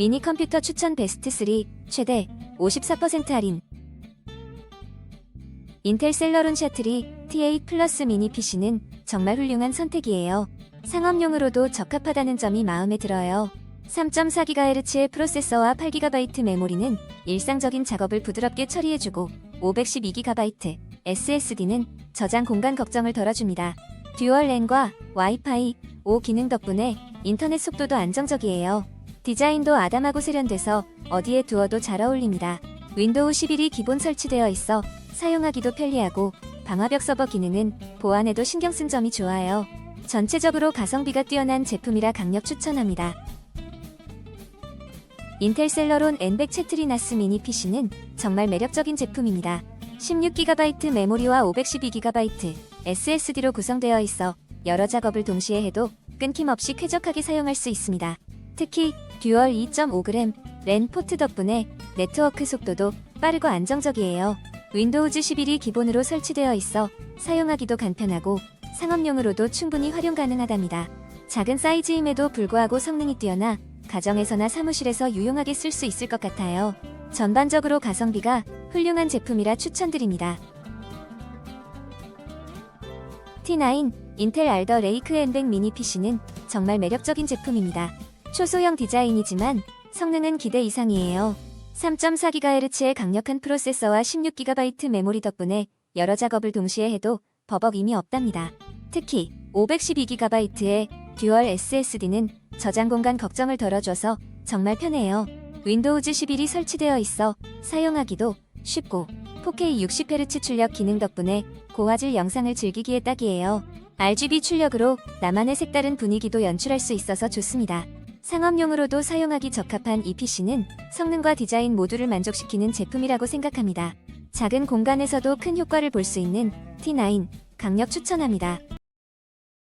미니 컴퓨터 추천 베스트 3 최대 54% 할인 인텔 셀러론 샤트리 T8 플러스 미니 PC는 정말 훌륭한 선택이에요. 상업용으로도 적합하다는 점이 마음에 들어요. 3.4GHz의 프로세서와 8GB 메모리는 일상적인 작업을 부드럽게 처리해주고 512GB SSD는 저장 공간 걱정을 덜어줍니다. 듀얼 랜과 와이파이 5 기능 덕분에 인터넷 속도도 안정적이에요. 디자인도 아담하고 세련돼서 어디에 두어도 잘 어울립니다. 윈도우 11이 기본 설치되어 있어 사용하기도 편리하고 방화벽 서버 기능은 보안에도 신경 쓴 점이 좋아요. 전체적으로 가성비가 뛰어난 제품이라 강력 추천합니다. 인텔 셀러론 N100 채트리나스 미니 PC는 정말 매력적인 제품입니다. 16GB 메모리와 512GB SSD로 구성되어 있어 여러 작업을 동시에 해도 끊김없이 쾌적하게 사용할 수 있습니다. 특히 듀얼 2.5g 랜 포트 덕분에 네트워크 속도도 빠르고 안정적이에요. 윈도우즈 11이 기본으로 설치되어 있어 사용하기도 간편하고 상업용으로도 충분히 활용 가능하답니다. 작은 사이즈임에도 불구하고 성능이 뛰어나 가정에서나 사무실에서 유용하게 쓸 수 있을 것 같아요. 전반적으로 가성비가 훌륭한 제품이라 추천드립니다. T9 인텔 알더 레이크 N100 미니 PC는 정말 매력적인 제품입니다. 초소형 디자인이지만 성능은 기대 이상이에요. 3.4GHz의 강력한 프로세서와 16GB 메모리 덕분에 여러 작업을 동시에 해도 버벅임이 없답니다. 특히 512GB의 듀얼 SSD는 저장 공간 걱정을 덜어줘서 정말 편해요. 윈도우즈 11이 설치되어 있어 사용하기도 쉽고 4K 60Hz 출력 기능 덕분에 고화질 영상을 즐기기에 딱이에요. RGB 출력으로 나만의 색다른 분위기도 연출할 수 있어서 좋습니다. 상업용으로도 사용하기 적합한 이 PC는 성능과 디자인 모두를 만족시키는 제품이라고 생각합니다. 작은 공간에서도 큰 효과를 볼 수 있는 T9 강력 추천합니다.